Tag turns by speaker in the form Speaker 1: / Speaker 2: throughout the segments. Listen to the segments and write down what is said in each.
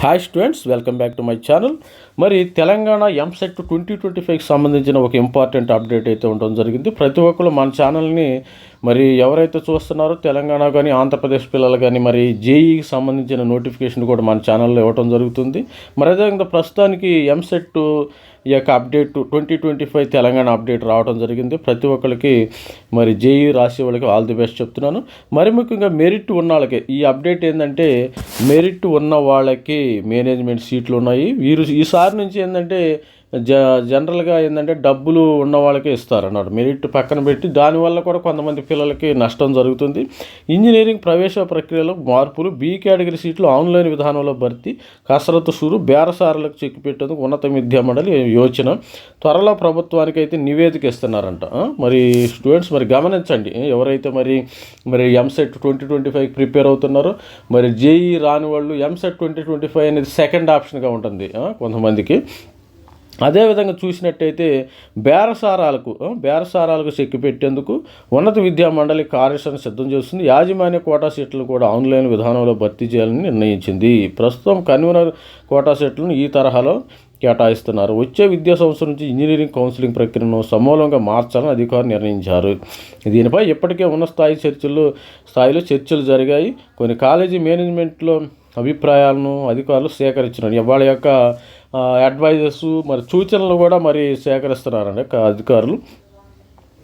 Speaker 1: Hi students welcome back to my channel మరి Telangana EAMCET twenty twenty ఫైవ్కి సంబంధించిన ఒక ఇంపార్టెంట్ అప్డేట్ అయితే ఉండడం జరిగింది. ప్రతి ఒక్కరు మన ఛానల్ని మరి ఎవరైతే చూస్తున్నారో తెలంగాణ కానీ ఆంధ్రప్రదేశ్ పిల్లలు కానీ మరి జేఈకి సంబంధించిన నోటిఫికేషన్ కూడా మన ఛానల్లో ఇవ్వడం జరుగుతుంది. మరి అదేవిధంగా ప్రస్తుతానికి ఎంసెట్ ఈ యొక్క update twenty twenty five Telangana update రావడం జరిగింది. ప్రతి ఒక్కరికి మరి జేఈ రాసే వాళ్ళకి ఆల్ ది బెస్ట్ చెప్తున్నాను. మరి ముఖ్యంగా మెరిట్ ఉన్న వాళ్ళకి ఈ అప్డేట్ ఏంటంటే మెరిట్ ఉన్న వాళ్ళకి మేనేజ్మెంట్ సీట్లు ఉన్నాయి. వీరు ఈసారి నుంచి ఏంటంటే జ జనరల్గా ఏంటంటే డబ్బులు ఉన్న వాళ్ళకే ఇస్తారు అన్నమాట మెరిట్ పక్కన పెట్టి దానివల్ల కూడా కొంతమంది పిల్లలకి నష్టం జరుగుతుంది. ఇంజనీరింగ్ ప్రవేశ ప్రక్రియలో మార్పులు బి కేటగిరీ సీట్లు ఆన్లైన్ విధానంలో భర్తీ కసరత్తు సూరు బేరసారులకు చెక్కిపెట్టేందుకు ఉన్నత విద్యా మండలి యోచన త్వరలో ప్రభుత్వానికి అయితే నివేదిక ఇస్తున్నారంట. మరి స్టూడెంట్స్ మరి గమనించండి. ఎవరైతే మరి మరి EAMCET twenty twenty five prepare అవుతున్నారో మరి జేఈ రాని వాళ్ళు ఎంసెట్ ట్వంటీ ట్వంటీ ఫైవ్ అనేది సెకండ్ ఆప్షన్గా ఉంటుంది. కొంతమందికి అదేవిధంగా చూసినట్టయితే బేరసారాలకు బేరసారాలకు చెక్కి పెట్టేందుకు ఉన్నత విద్యా మండలి కార్యశాలను సిద్ధం చేస్తుంది. యాజమాన్య కోటా సీట్లను కూడా ఆన్లైన్ విధానంలో భర్తీ చేయాలని నిర్ణయించింది. ప్రస్తుతం కన్వీనర్ కోటా సీట్లను ఈ తరహాలో కేటాయిస్తున్నారు. వచ్చే విద్యా సంవత్సరం నుంచి ఇంజనీరింగ్ కౌన్సిలింగ్ ప్రక్రియను సమూలంగా మార్చాలని అధికారులు నిర్ణయించారు. దీనిపై ఇప్పటికే ఉన్న స్థాయి చర్చలు స్థాయిలో చర్చలు జరిగాయి. కొన్ని కాలేజీ మేనేజ్మెంట్లో అభిప్రాయాలను అధికారులు సేకరించినారు. ఇవాళ యొక్క అడ్వైజర్స్ మరి సూచనలు కూడా మరి సేకరిస్తున్నారండి అధికారులు.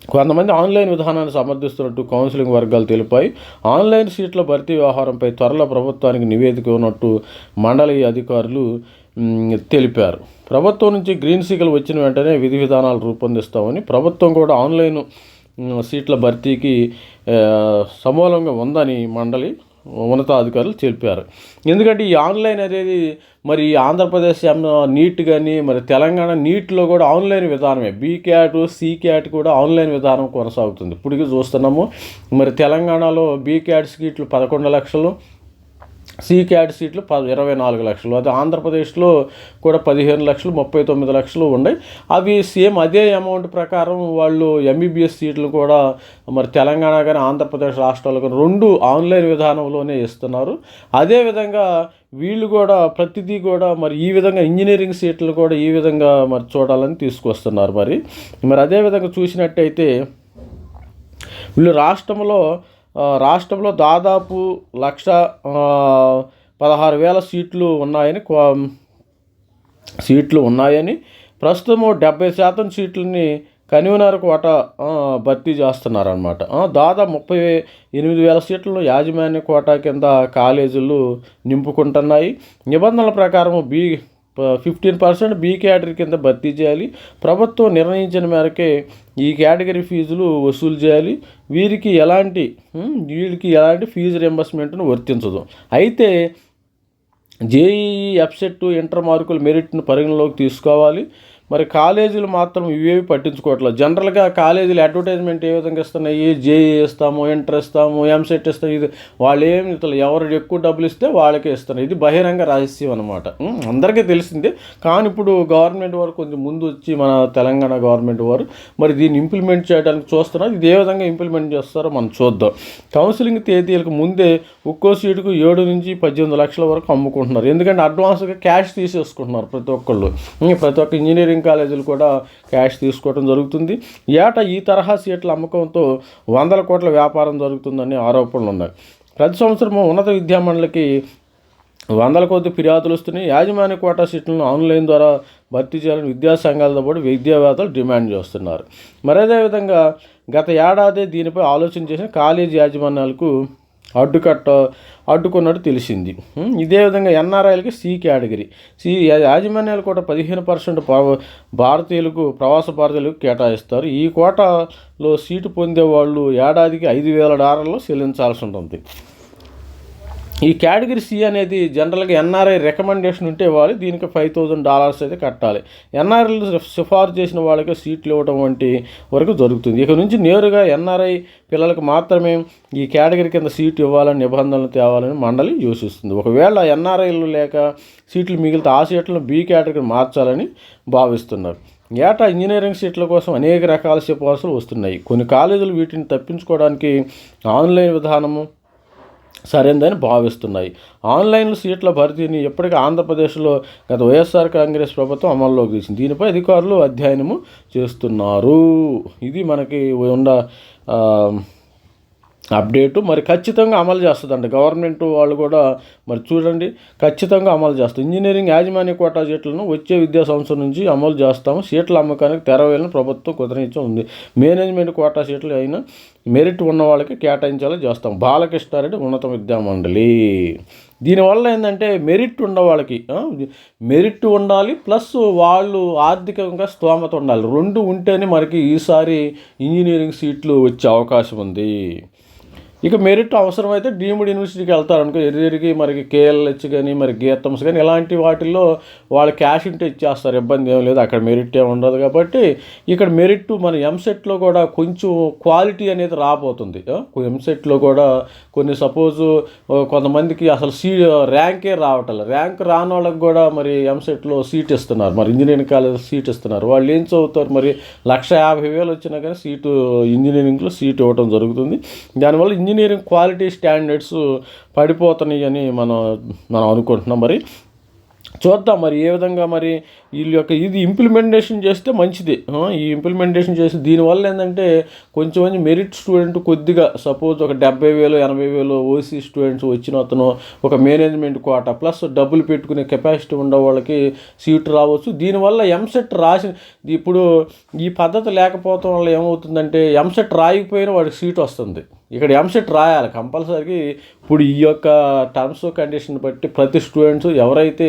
Speaker 1: కొంతమంది ఆన్లైన్ విధానాన్ని సమర్థిస్తున్నట్టు కౌన్సిలింగ్ వర్గాలు తెలిపాయి. ఆన్లైన్ సీట్ల భర్తీ వ్యవహారంపై త్వరలో ప్రభుత్వానికి నివేదిక ఉన్నట్టు మండలి అధికారులు తెలిపారు. ప్రభుత్వం నుంచి గ్రీన్ సిగ్నల్ వచ్చిన వెంటనే విధి విధానాలు రూపొందిస్తామని ప్రభుత్వం కూడా ఆన్లైన్ సీట్ల భర్తీకి సమూలంగా ఉందని మండలి ఉన్నతాధికారులు తెలిపారు. ఎందుకంటే ఈ ఆన్లైన్ అనేది మరి ఆంధ్రప్రదేశ్ నీట్ కానీ మరి తెలంగాణ నీట్లో కూడా ఆన్లైన్ విధానమే. బీ క్యాట్ సి క్యాట్ కూడా ఆన్లైన్ విధానం కొనసాగుతుంది. ఇప్పటికీ చూస్తున్నాము. మరి తెలంగాణలో బీ క్యాట్ సీట్లు పదకొండు లక్షలు సీ క్యాడ్ సీట్లు ప ఇరవై నాలుగు లక్షలు. అదే ఆంధ్రప్రదేశ్లో కూడా పదిహేను లక్షలు ముప్పై తొమ్మిది లక్షలు ఉన్నాయి. అవి సేమ్ అదే అమౌంట్ ప్రకారం వాళ్ళు ఎంబీబీఎస్ సీట్లు కూడా మరి తెలంగాణ కానీ ఆంధ్రప్రదేశ్ రాష్ట్రాలు కానీ రెండు ఆన్లైన్ విధానంలోనే ఇస్తున్నారు. అదేవిధంగా వీళ్ళు కూడా ప్రతిదీ కూడా మరి ఈ విధంగా ఇంజనీరింగ్ సీట్లు కూడా ఈ విధంగా మరి చూడాలని తీసుకొస్తున్నారు మరి. మరి అదేవిధంగా చూసినట్టయితే వీళ్ళు రాష్ట్రంలో రాష్ట్రంలో దాదాపు లక్ష పదహారు వేల సీట్లు ఉన్నాయని కో- సీట్లు ఉన్నాయని ప్రస్తుతం డెబ్బై శాతం సీట్లని కన్వీనర్ కోట భర్తీ చేస్తున్నారనమాట దాదాపు ముప్పై ఎనిమిది వేల సీట్లను యాజమాన్య కోటా కింద కాలేజీలు నింపుకుంటున్నాయి. నిబంధనల ప్రకారం B fifteen percent B category కింద భర్తీ చేయాలి. ప్రభుత్వం నిర్ణయించిన మేరకే ఈ కేటగిరీ ఫీజులు వసూలు చేయాలి. వీరికి ఎలాంటి వీరికి ఎలాంటి ఫీజు రింబర్స్మెంట్ను వర్తించదు. అయితే జేఈఈ ఎఫ్సెట్ ఇంటర్ మార్కుల మెరిట్ను పరిగణలోకి తీసుకోవాలి. మరి కాలేజీలు మాత్రం ఇవేవి పట్టించుకోవట్లేదు జనరల్గా కాలేజీలు అడ్వర్టైజ్మెంట్ ఏ విధంగా ఇస్తున్నాయి? జేఈ ఇస్తాము ఇంటర్ ఇస్తాము ఎంసెట్ ఇస్తాము ఇది వాళ్ళు ఏమి ఇతలు ఎవరు ఎక్కువ డబ్బులు ఇస్తే వాళ్ళకే ఇస్తున్నారు. ఇది బహిరంగ రహస్యం అనమాట అందరికీ తెలిసిందే. కానీ ఇప్పుడు గవర్నమెంట్ వారు కొంచెం ముందు వచ్చి మన తెలంగాణ గవర్నమెంట్ వారు మరి దీన్ని ఇంప్లిమెంట్ చేయడానికి చూస్తున్నారు. ఇది ఏ విధంగా ఇంప్లిమెంట్ చేస్తారో మనం చూద్దాం. కౌన్సిలింగ్ తేదీలకు ముందే ఒక్కో సీటుకు ఏడు నుంచి పద్దెనిమిది లక్షల వరకు అమ్ముకుంటున్నారు. ఎందుకంటే అడ్వాన్స్గా క్యాష్ తీసేసుకుంటున్నారు ప్రతి ఒక్కళ్ళు. ప్రతి ఒక్క ఇంజనీరింగ్ కాలేజీలు కూడా క్యాష్ తీసుకోవడం జరుగుతుంది. ఏటా ఈ తరహా సీట్ల అమ్మకంతో వందల కోట్ల వ్యాపారం జరుగుతుందని ఆరోపణలు ఉన్నాయి. ప్రతి సంవత్సరం ఉన్నత విద్యామండలికి వందల కొద్ది ఫిర్యాదులు వస్తున్నాయి. యాజమాన్య కోటా సీట్లను ఆన్లైన్ ద్వారా భర్తీ చేయాలని విద్యా సంఘాలతో పాటు విద్యావేత్తలు డిమాండ్ చేస్తున్నారు. మరి అదేవిధంగా గత ఏడాది దీనిపై ఆలోచన చేసిన కాలేజీ యాజమాన్యాలకు అడ్డుకట్ట అడ్డుకున్నట్టు తెలిసింది. ఇదే విధంగా ఎన్ఆర్ఐలకి సి కేటగిరీ. సి యాజమాన్యాలు కూడా పదిహేను పర్సెంట్ భారతీయులకు ప్రవాస భారతీయులకు కేటాయిస్తారు. ఈ కోటాలో సీటు పొందే వాళ్ళు ఏడాదికి ఐదు వేల డాలర్లు చెల్లించాల్సి ఉంటుంది. ఈ కేటగిరీ సి అనేది జనరల్గా ఎన్ఆర్ఐ రికమెండేషన్ ఉంటే వాళ్ళు దీనికి ఫైవ్ థౌజండ్ డాలర్స్ అయితే కట్టాలి. ఎన్ఆర్ఐలు సిఫార్సు చేసిన వాళ్ళకి సీట్లు ఇవ్వడం వంటి వరకు జరుగుతుంది. ఇక నుంచి నేరుగా ఎన్ఆర్ఐ పిల్లలకు మాత్రమే ఈ కేటగిరీ కింద సీటు ఇవ్వాలని నిబంధనలు తేవాలని మండలి యోచిస్తుంది. ఒకవేళ ఎన్ఆర్ఐలు లేక సీట్లు మిగిలితే ఆ సీట్లను బి కేటగిరీ మార్చాలని భావిస్తున్నారు. ఏటా ఇంజనీరింగ్ సీట్ల కోసం అనేక రకాల సిఫార్సులు వస్తున్నాయి. కొన్ని కాలేజీలు వీటిని తప్పించుకోవడానికి ఆన్లైన్ విధానము సరైనదని భావిస్తున్నాయి. ఆన్లైన్ సీట్ల భర్తీని ఇప్పటికీ ఆంధ్రప్రదేశ్లో గత వైఎస్ఆర్ కాంగ్రెస్ ప్రభుత్వం అమల్లోకి తీసింది. దీనిపై అధికారులు అధ్యయనము చేస్తున్నారు. ఇది మనకి ఉన్న అప్డేటు మరి ఖచ్చితంగా అమలు చేస్తుందండి గవర్నమెంట్ వాళ్ళు కూడా మరి చూడండి ఖచ్చితంగా అమలు చేస్తారు ఇంజనీరింగ్ యాజమాన్య కోటా సీట్లను వచ్చే విద్యా సంవత్సరం నుంచి అమలు చేస్తాము. సీట్ల అమ్మకానికి తెరవేయాలని ప్రభుత్వం కుదరించి ఉంది. మేనేజ్మెంట్ కోటా సీట్లు అయినా మెరిట్ ఉన్న వాళ్ళకి కేటాయించాలో చేస్తాం. బాలకృష్ణారెడ్డి ఉన్నత విద్యా మండలి. దీనివల్ల ఏంటంటే మెరిట్ ఉన్న వాళ్ళకి మెరిట్ ఉండాలి ప్లస్ వాళ్ళు ఆర్థికంగా స్తోమత ఉండాలి. రెండు ఉంటేనే మనకి ఈసారి ఇంజనీరింగ్ సీట్లు వచ్చే అవకాశం ఉంది. ఇక మెరిట్ అవసరమైతే డీమ్డ్ యూనివర్సిటీకి వెళ్తారు అనుకో ఎరిగి మనకి కేఎల్హెచ్ కానీ మరి గీతమ్స్ కానీ ఇలాంటి వాటిల్లో వాళ్ళు క్యాష్ ఉంటే ఇచ్చేస్తారు ఇబ్బంది ఏం లేదు. అక్కడ మెరిట్ ఏమి ఉండదు కాబట్టి ఇక్కడ మెరిట్ మన ఎంసెట్లో కూడా కొంచెం క్వాలిటీ అనేది రాబోతుంది. ఎంసెట్లో కూడా కొన్ని సపోజు కొంతమందికి అసలు సీ ర్యాంకే రావటం ర్యాంక్ రాని వాళ్ళకి కూడా మరి ఎంసెట్లో సీట్ ఇస్తున్నారు. మరి ఇంజనీరింగ్ కాలేజ్ సీట్ ఇస్తున్నారు. వాళ్ళు ఏం చదువుతారు? మరి లక్ష యాభై వేలు వచ్చినా కానీ సీటు ఇంజనీరింగ్లో సీట్ ఇవ్వడం జరుగుతుంది. దానివల్ల ఇంజనీరింగ్ ఇంజనీరింగ్ క్వాలిటీ స్టాండర్డ్స్ పడిపోతున్నాయి అని మనం మనం అనుకుంటున్నాం. మరి చూద్దాం మరి ఏ విధంగా మరి వీళ్ళ యొక్క ఇది ఇంప్లిమెంటేషన్ చేస్తే మంచిది. ఈ ఇంప్లిమెంటేషన్ చేసి దీనివల్ల ఏంటంటే కొంచెం మంది మెరిట్ స్టూడెంట్ కొద్దిగా సపోజ్ ఒక డెబ్బై వేలు ఎనభై వేలు ఓసీ స్టూడెంట్స్ వచ్చిన అతను ఒక మేనేజ్మెంట్ కోట ప్లస్ డబ్బులు పెట్టుకునే కెపాసిటీ ఉన్న వాళ్ళకి సీట్ రావచ్చు. దీనివల్ల ఎంసెట్ రాసి ఇప్పుడు ఈ పద్ధతి లేకపోవడం వల్ల ఏమవుతుందంటే ఎంసెట్ రాయకపోయినా వాడికి సీట్ వస్తుంది. ఇక్కడ ఎంసెట్ రాయాలి. కంపల్సరీ ఇప్పుడు ఈ యొక్క టర్మ్స్ కండిషన్ బట్టి ప్రతి స్టూడెంట్స్ ఎవరైతే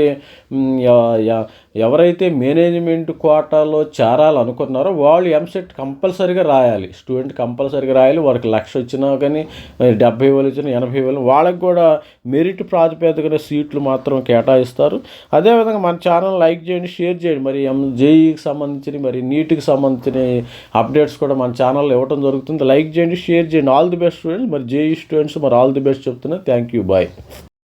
Speaker 1: ఎవరైతే మేనేజ్మెంట్ కోటాలో చేరాలనుకున్నారో వాళ్ళు ఎంసెట్ కంపల్సరీగా రాయాలి. స్టూడెంట్ కంపల్సరీగా రాయాలి. వారికి లక్ష వచ్చినా కానీ డెబ్బై వేలు వచ్చినా ఎనభై వేలు వాళ్ళకి కూడా మెరిట్ ప్రాతిపదికన సీట్లు మాత్రం కేటాయిస్తారు. అదేవిధంగా మన ఛానల్ లైక్ చేయండి షేర్ చేయండి. మరి ఎం జేఈకి సంబంధించిన మరి నీట్కి సంబంధించిన అప్డేట్స్ కూడా మన ఛానల్లో ఇవ్వడం జరుగుతుంది. లైక్ చేయండి షేర్ చేయండి. ఆల్ ది బెస్ట్ స్టూడెంట్స్ మరి జేఈ స్టూడెంట్స్ మరి ఆల్ ది బెస్ట్ చెప్తున్నా. Thank you. బాయ్.